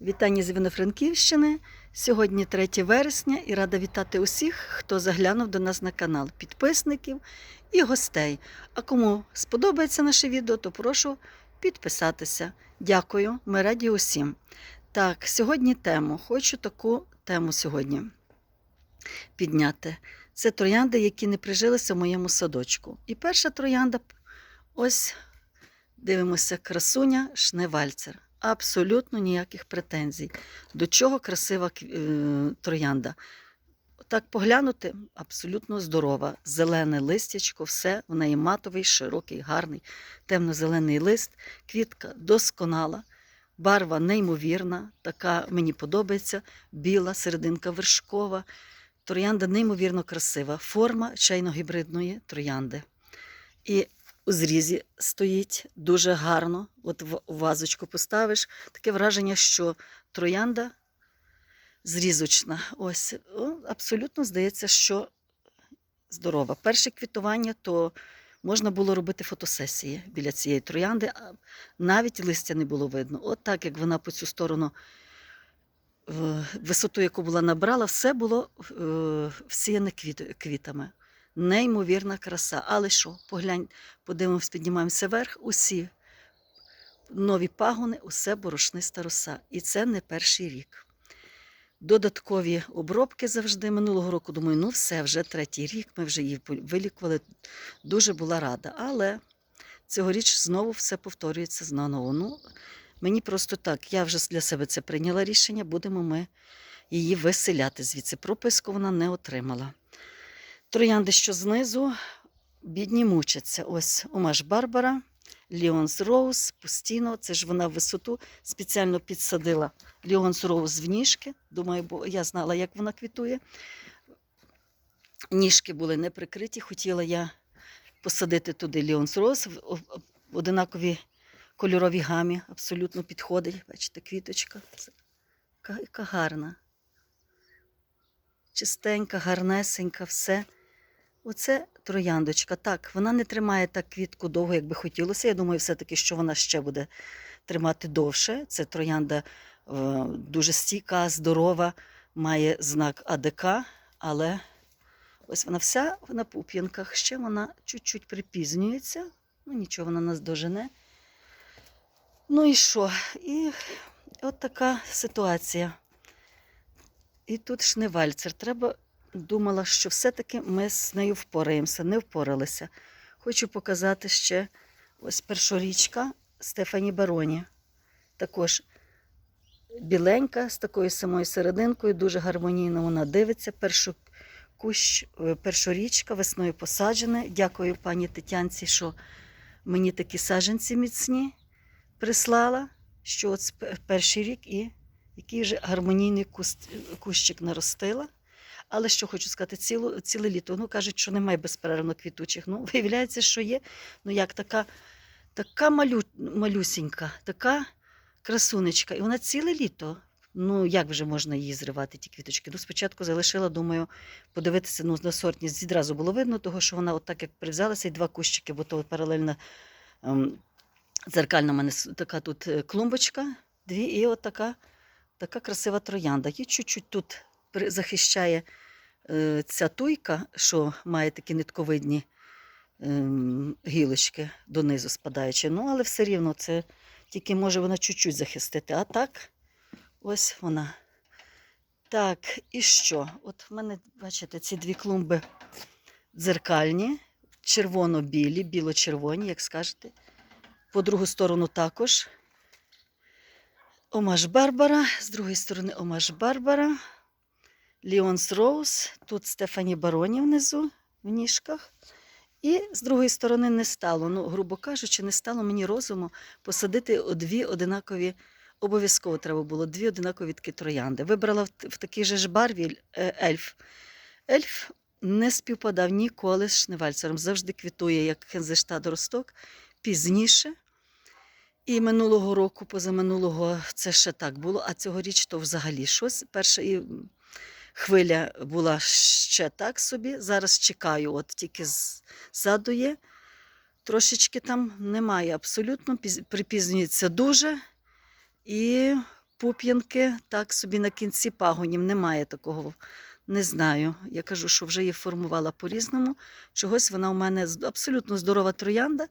Вітання з Івано-Франківщини. Сьогодні 3 вересня і рада вітати усіх, хто заглянув до нас на канал, підписників і гостей. А кому сподобається наше відео, то прошу підписатися. Дякую, ми раді усім. Так, сьогодні тему. Хочу таку тему сьогодні підняти. Це троянди, які не прижилися в моєму садочку. І перша троянда, ось дивимося, красуня Шневальцер. Абсолютно ніяких претензій. До чого красива е, троянда. Так поглянути, абсолютно здорова. Зелене листячко, все в неї матовий, широкий, гарний, темно-зелений лист, квітка досконала, барва неймовірна, така мені подобається, біла, серединка вершкова. Троянда неймовірно красива, форма чайно-гібридної троянди. І у зрізі стоїть дуже гарно. От в вазочку поставиш. Таке враження, що троянда зрізочна. Ось абсолютно здається, що здорова. Перше квітування, то можна було робити фотосесії біля цієї троянди, а навіть листя не було видно. От так, як вона по цю сторону. Висоту, яку була набрала, все було е, всіяне квіт, квітами. Неймовірна краса. Але що, поглянь, подивимось, піднімаємося вверх, усі нові пагони, усе борошниста роса. І це не перший рік. Додаткові обробки завжди минулого року. Думаю, ну все, вже третій рік, ми вже її вилікували. Дуже була рада. Але цьогоріч знову все повторюється знову. Ну, мені просто так, я вже для себе це прийняла рішення, будемо ми її виселяти звідси. Прописку вона не отримала. Троянди, що знизу, бідні мучаться. Ось Омаш Барбара, Ліонс Роуз, постійно. Це ж вона в висоту спеціально підсадила Ліонс Роуз в ніжки. Думаю, бо я знала, як вона квітує. Ніжки були не прикриті. Хотіла я посадити туди Ліонс Роуз в одинаковій кольоровій гамі. Абсолютно підходить. Бачите, квіточка. Це яка гарна. Чистенька, гарнесенька, все. Оце трояндочка. Так, вона не тримає так квітку довго, як би хотілося. Я думаю, все-таки, що вона ще буде тримати довше. Це троянда е, дуже стійка, здорова, має знак АДК, але ось вона вся на пуп'янках. Ще вона чуть-чуть припізнюється. Ну, нічого, вона нас дожене. Ну і що? І от така ситуація. І тут шневальцер. Треба думала, що все-таки ми з нею впораємося, не впоралися. Хочу показати ще ось першорічка Стефані Бароні. Також біленька з такою самою серединкою, дуже гармонійно вона дивиться. Першу кущ, е, першорічка весною посаджена. Дякую пані Тетянці, що мені такі саджанці міцні прислала, що от перший рік і який вже гармонійний куст, кущик наростила. Але що хочу сказати, цілу, ціле літо. Ну, кажуть, що немає безперервно квітучих. Ну, виявляється, що є. Ну, як така, така малю, малюсінька, така красунечка. І вона ціле літо. Ну, як вже можна її зривати, ті квіточки? Ну, спочатку залишила, думаю, подивитися ну, на сортність. Відразу було видно, того, що вона отак як прив'язалася, і два кущики, бо то паралельно ем, дзеркальна в мене така тут е, клумбочка, дві, і от така, така красива троянда. Її чуть-чуть тут захищає е, ця туйка, що має такі нитковидні ем, гілочки донизу спадаючи. Ну, але все рівно це тільки може вона чуть-чуть захистити. А так, ось вона. Так, і що? От в мене, бачите, ці дві клумби дзеркальні, червоно-білі, біло-червоні, як скажете. По другу сторону також. Омаш Барбара, з другої сторони Омаш Барбара. Ліонс Роуз, тут Стефані Бароні внизу, в ніжках. І з другої сторони не стало, ну, грубо кажучи, не стало мені розуму посадити дві одинакові, обов'язково треба було дві одинакові такі троянди. Вибрала в, т- в такій же ж барві е, ельф. Ельф не співпадав ніколи з шневальцером, завжди квітує, як хензештад росток, пізніше. І минулого року, позаминулого, це ще так було, а цьогоріч то взагалі щось. Перша і хвиля була ще так собі. Зараз чекаю, от тільки ззаду є. Трошечки там немає абсолютно, припізнюється дуже. І пуп'янки, так собі на кінці пагонів. Немає такого. Не знаю. Я кажу, що вже її формувала по-різному. Чогось вона у мене абсолютно здорова троянда.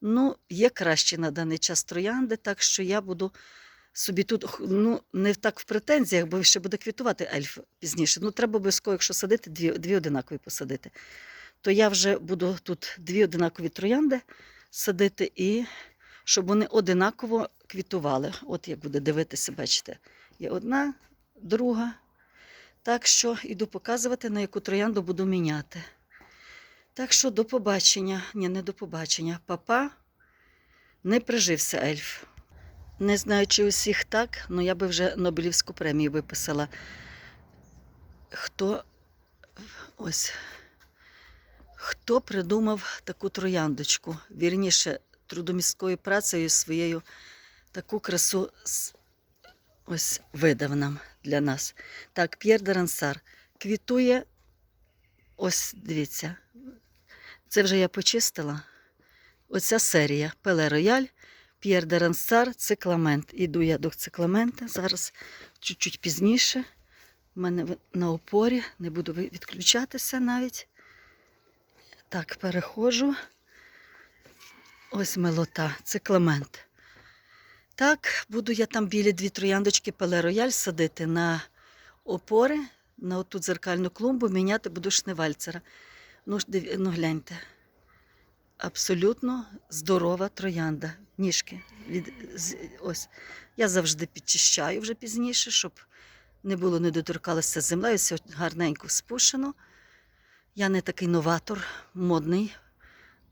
Ну, є краще на даний час троянди, так що я буду собі тут ну, не так в претензіях, бо ще буде квітувати ельф пізніше. Ну, треба обов'язково, якщо садити, дві, дві одинакові посадити. То я вже буду тут дві одинакові троянди садити і щоб вони одинаково квітували. От як буде дивитися, бачите, є одна, друга. Так що іду показувати, на яку троянду буду міняти. Так що до побачення. Ні, не до побачення. Папа не прижився ельф. Не знаю, чи усіх так, але я би вже Нобелівську премію виписала. Хто ось хто придумав таку трояндочку? Вірніше, трудомісткою працею своєю таку красу ось видав нам для нас. Так, П'єр де Рансар квітує. Ось дивіться. Це вже я почистила. Оця серія Пеле Рояль, П'єр де Рансар, цикламент. Іду я до цикламента. Зараз чуть-чуть пізніше. У мене на опорі, не буду відключатися навіть. Так, переходжу. Ось мелота, цикламент. Так, буду я там білі дві трояндочки Пеле Рояль садити на опори, на оту дзеркальну клумбу, міняти буду шневальцера. Ну, ну гляньте. Абсолютно здорова троянда. Ніжки. Від, ось. Я завжди підчищаю вже пізніше, щоб не було, не доторкалося землею, все гарненько спушено. Я не такий новатор, модний,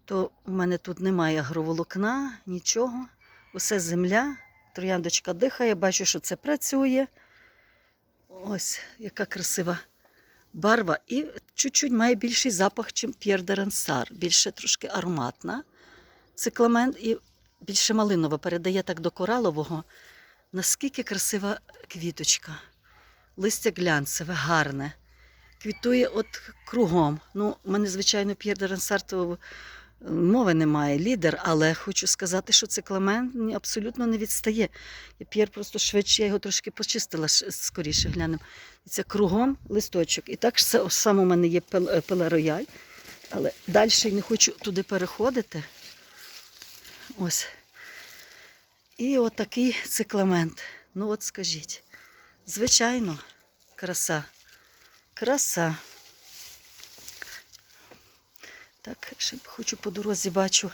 то в мене тут немає агроволокна, нічого. Усе земля, трояндочка дихає, бачу, що це працює. Ось яка красива барва. І чуть-чуть має більший запах, ніж П'єр де Рансар. Більше трошки ароматна. Цикламент і більше малинова передає так до коралового. Наскільки красива квіточка. Листя глянцеве, гарне. Квітує от кругом. Ну, мене, звичайно, П'єр де Рансар, то мови немає, лідер, але хочу сказати, що цикламент ні, абсолютно не відстає. П'єр просто швидше, я його трошки почистила скоріше глянемо. Це кругом листочок. І так само у мене є е, пеле рояль, але далі не хочу туди переходити. Ось. І отакий цикламент. Ну, от скажіть. Звичайно, краса. Краса. Так, ще хочу по дорозі бачу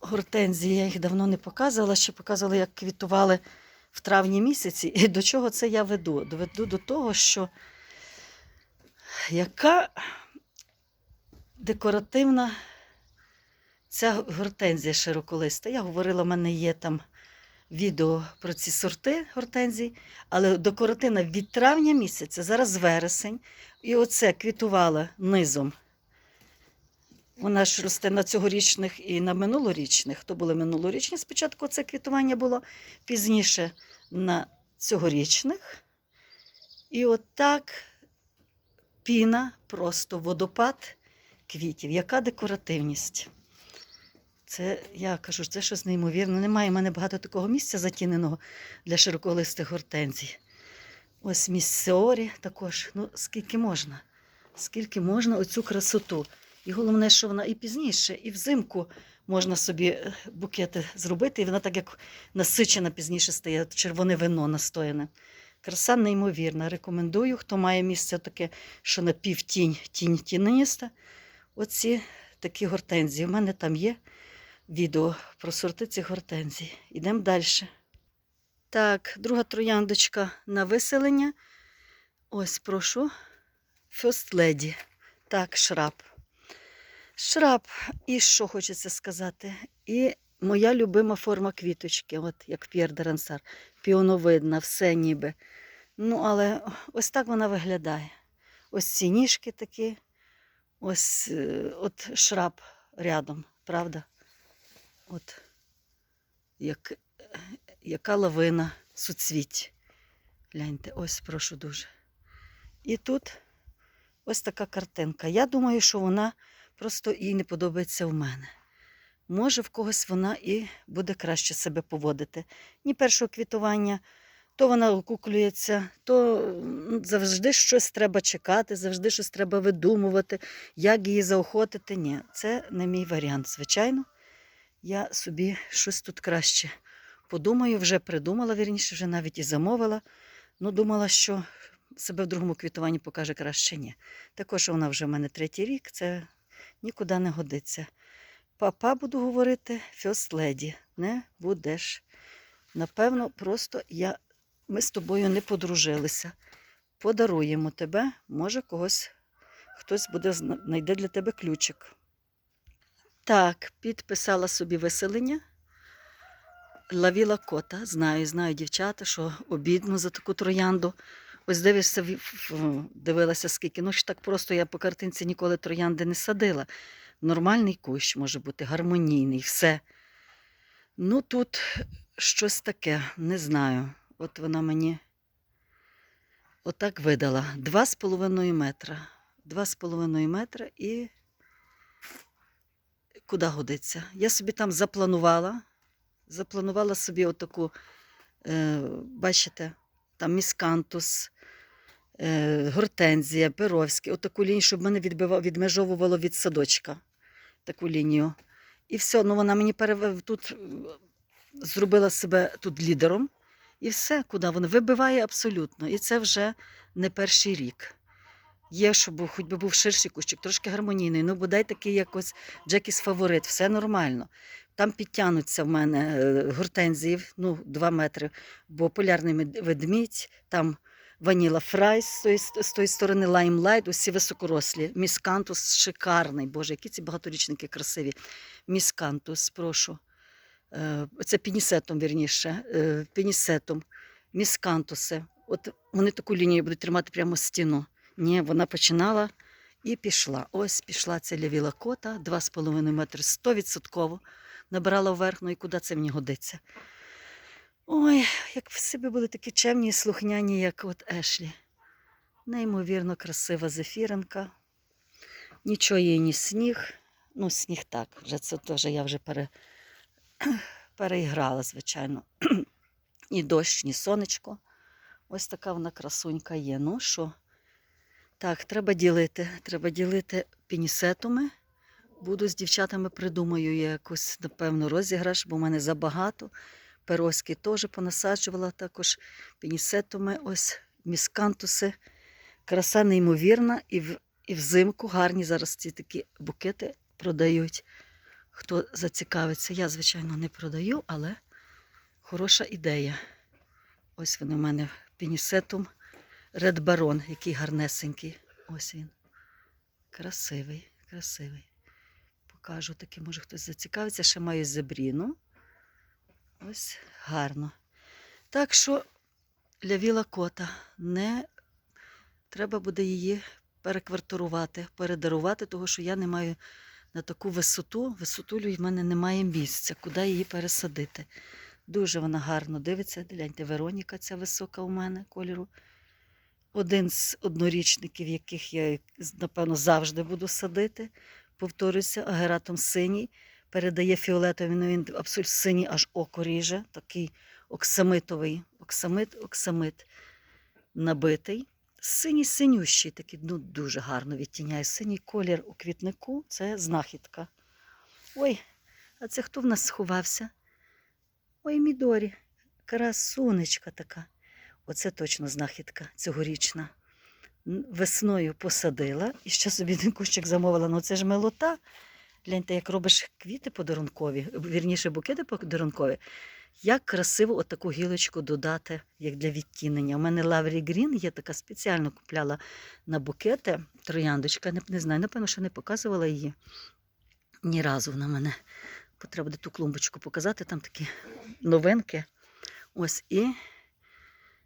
гортензії. Я їх давно не показувала, ще показувала, як квітували в травні місяці. І до чого це я веду? Доведу до того, що яка декоративна ця гортензія широколиста. Я говорила, в мене є там відео про ці сорти гортензій, але декоративна від травня місяця, зараз вересень, і оце квітувала низом. Вона ж росте на цьогорічних і на минулорічних. То були минулорічні. Спочатку це квітування було пізніше на цьогорічних. І отак піна, просто водопад квітів. Яка декоративність? Це, я кажу, це щось неймовірне. Немає в мене багато такого місця затіненого для широколистих гортензій. Ось місцеорі також. Ну, скільки можна? Скільки можна оцю красоту? І головне, що вона і пізніше, і взимку можна собі е, букети зробити, і вона так як насичена пізніше стає, червоне вино настояне. Краса неймовірна. Рекомендую, хто має місце таке, що на півтінь, тінь тіниста. Оці такі гортензії. У мене там є відео про сорти цих гортензій. Йдемо далі. Так, друга трояндочка на виселення. Ось, прошу. First Lady. Так, шраб. Шраб. І що хочеться сказати? І моя любима форма квіточки, от як П'єр де Рансар. Піоновидна, все ніби. Ну, але ось так вона виглядає. Ось ці ніжки такі, ось е, от шраб рядом, правда? От як, яка лавина суцвіть. Гляньте, ось прошу дуже. І тут ось така картинка. Я думаю, що вона просто їй не подобається в мене. може в когось вона і буде краще себе поводити. Ні першого квітування, то вона окуклюється, то завжди щось треба чекати, завжди щось треба видумувати, як її заохотити. Ні, це не мій варіант, звичайно. Я собі щось тут краще подумаю, вже придумала, вірніше, вже навіть і замовила. Ну, думала, що себе в другому квітуванні покаже краще ні. Також вона вже в мене третій рік, це нікуди не годиться. Папа буду говорити, Lady, не будеш. Напевно, просто я, ми з тобою не подружилися. Подаруємо тебе, може, когось хтось буде знайде для тебе ключик. Так, підписала собі виселення. Лавіла кота. Знаю, знаю, дівчата, що обідно за таку троянду. Ось дивишся, дивилася скільки. Ну ж так просто я по картинці ніколи троянди не садила. Нормальний кущ може бути, гармонійний, все. Ну тут щось таке, не знаю. От вона мені отак видала. Два з половиною метра. Два з половиною метра і куди годиться. Я собі там запланувала. Запланувала собі отаку, е, бачите, там міскантус, гортензія, перовський, отаку лінію, щоб мене відбивав, відмежовувало від садочка. Таку лінію. І все, ну вона мені перев... тут е, зробила себе тут лідером. І все, куди вона вибиває абсолютно. І це вже не перший рік. Є, щоб хоч би був ширший кущик, трошки гармонійний. Ну, бодай такий якось Джекіс фаворит, все нормально. Там підтягнуться в мене е, гортензії, ну, 2 метри, бо полярний ведмідь, там ваніла фрайс з тої, з тої сторони лаймлайт, усі високорослі. Міскантус шикарний. Боже, які ці багаторічники красиві. Міскантус, прошу. Е, Це пінісетом, вірніше. е, Пінісетом, міскантуси. От вони таку лінію будуть тримати прямо стіну. Ні, вона починала і пішла. Ось пішла ця лявіла кота, 2,5 метри, 100% набирала вверх, ну і куди це мені годиться. Ой, як в себе були такі чемні і слухняні, як от Ешлі. Неймовірно красива зефіринка. Нічого їй, ні сніг. Ну, сніг так, вже це теж я вже пере... переіграла, звичайно. ні дощ, ні сонечко. Ось така вона красунька є. Ну що? Так, треба ділити. Треба ділити пінісетами. Буду з дівчатами придумаю якусь, напевно, розіграш, бо в мене забагато. Пероські теж понасаджувала також пінісетами, ось міскантуси. Краса неймовірна, і, в, і взимку гарні зараз ці такі букети продають. Хто зацікавиться, я, звичайно, не продаю, але хороша ідея. Ось вони в мене пінісетом Ред Барон, який гарнесенький. Ось він. Красивий, красивий. Покажу таки, може хтось зацікавиться. Ще маю зебріну. Ось гарно. Так що лявіла кота. Не треба буде її переквартирувати, передарувати, тому що я не маю на таку висоту. Висоту в мене немає місця, куди її пересадити. Дуже вона гарно дивиться. Гляньте, Вероніка ця висока у мене кольору. Один з однорічників, яких я, напевно, завжди буду садити. Повторюся, агератом синій. Передає фіолетовий, ну він абсолютно синій, аж око ріже, такий оксамитовий, оксамит, оксамит набитий. Синій синющий, такий ну, дуже гарно відтіняє. Синій колір у квітнику це знахідка. Ой, а це хто в нас сховався? Ой, Мідорі, красунечка така. Оце точно знахідка цьогорічна. Весною посадила і ще собі один кущик замовила. Ну це ж милота. Гляньте, як робиш квіти подарункові, вірніше букети подарункові. Як красиво отаку гілочку додати, як для відтінення. У мене Лаврі Грін є така спеціально купляла на букети. Трояндочка, не, не знаю, напевно, що не показувала її. Ні разу вона мене. Треба буде ту клумбочку показати, там такі новинки. Ось і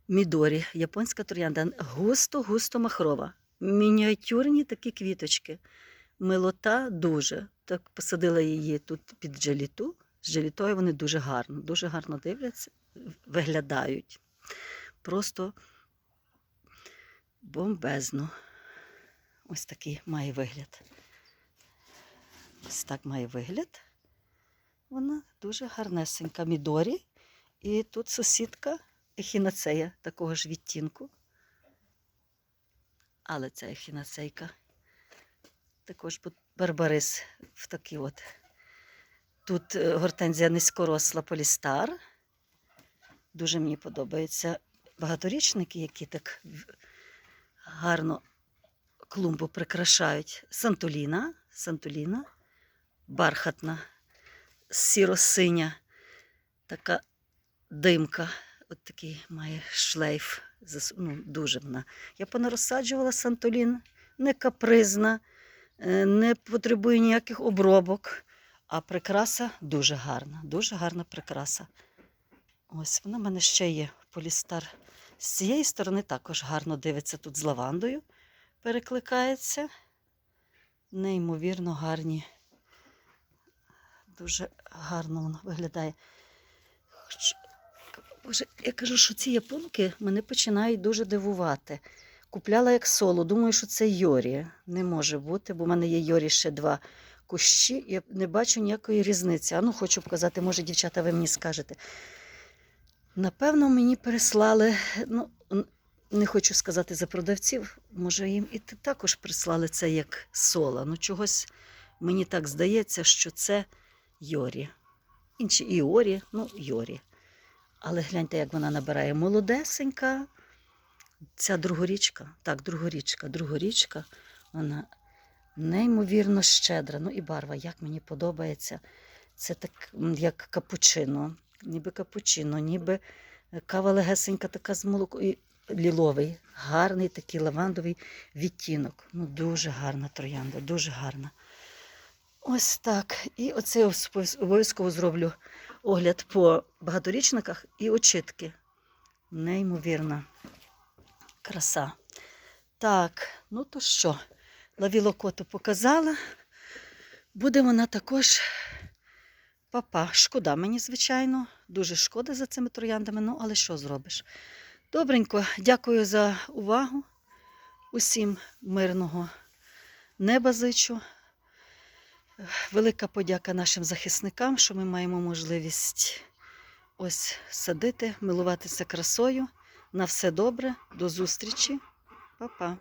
Мідорі, японська троянда, густо-густо махрова. Мініатюрні такі квіточки. Милота дуже. Так посадила її тут під джеліту. З джелітою вони дуже гарно, дуже гарно дивляться, виглядають. Просто бомбезно. Ось такий має вигляд. Ось так має вигляд. Вона дуже гарнесенька. Мідорі. І тут сусідка ехінацея такого ж відтінку. Але ця ехінацейка. Також барбарис в такий от. Тут е, гортензія низькоросла полістар. Дуже мені подобаються багаторічники, які так гарно клумбу прикрашають. Сантуліна, Сантуліна, бархатна, сіро-синя, така димка. От такий має шлейф. Ну, дуже вона. Я понарозсаджувала Сантулін, не капризна, не потребує ніяких обробок. А прикраса дуже гарна, дуже гарна прикраса. Ось вона в мене ще є полістар. З цієї сторони також гарно дивиться тут з лавандою, перекликається. Неймовірно гарні. Дуже гарно воно виглядає. Боже, я кажу, що ці японки мене починають дуже дивувати. Купляла як соло, думаю, що це Йорі. Не може бути, бо в мене є Йорі ще два кущі, я не бачу ніякої різниці. А хочу показати, може, дівчата, ви мені скажете. Напевно, мені переслали, ну, не хочу сказати за продавців, може, їм і також прислали це як соло. Ну, чогось мені так здається, що це Йорі. Інші Іорі, ну, Йорі. Але гляньте, як вона набирає молодесенька. Ця другорічка, так, другорічка, другорічка, вона неймовірно щедра. Ну і барва, як мені подобається. Це так, як капучино, ніби капучино, ніби е, кава легесенька така з молоком. І ліловий, гарний такий лавандовий відтінок. Ну, дуже гарна троянда, дуже гарна. Ось так. І оце обов'язково зроблю огляд по багаторічниках і очітки. Неймовірна краса. Так, ну то що, лавілокоту показала. Буде вона також папа. Шкода мені, звичайно. Дуже шкода за цими трояндами, ну але що зробиш? Добренько, дякую за увагу. Усім мирного неба зичу. Велика подяка нашим захисникам, що ми маємо можливість ось садити, милуватися красою. На все добре, до зустрічі, Па-па.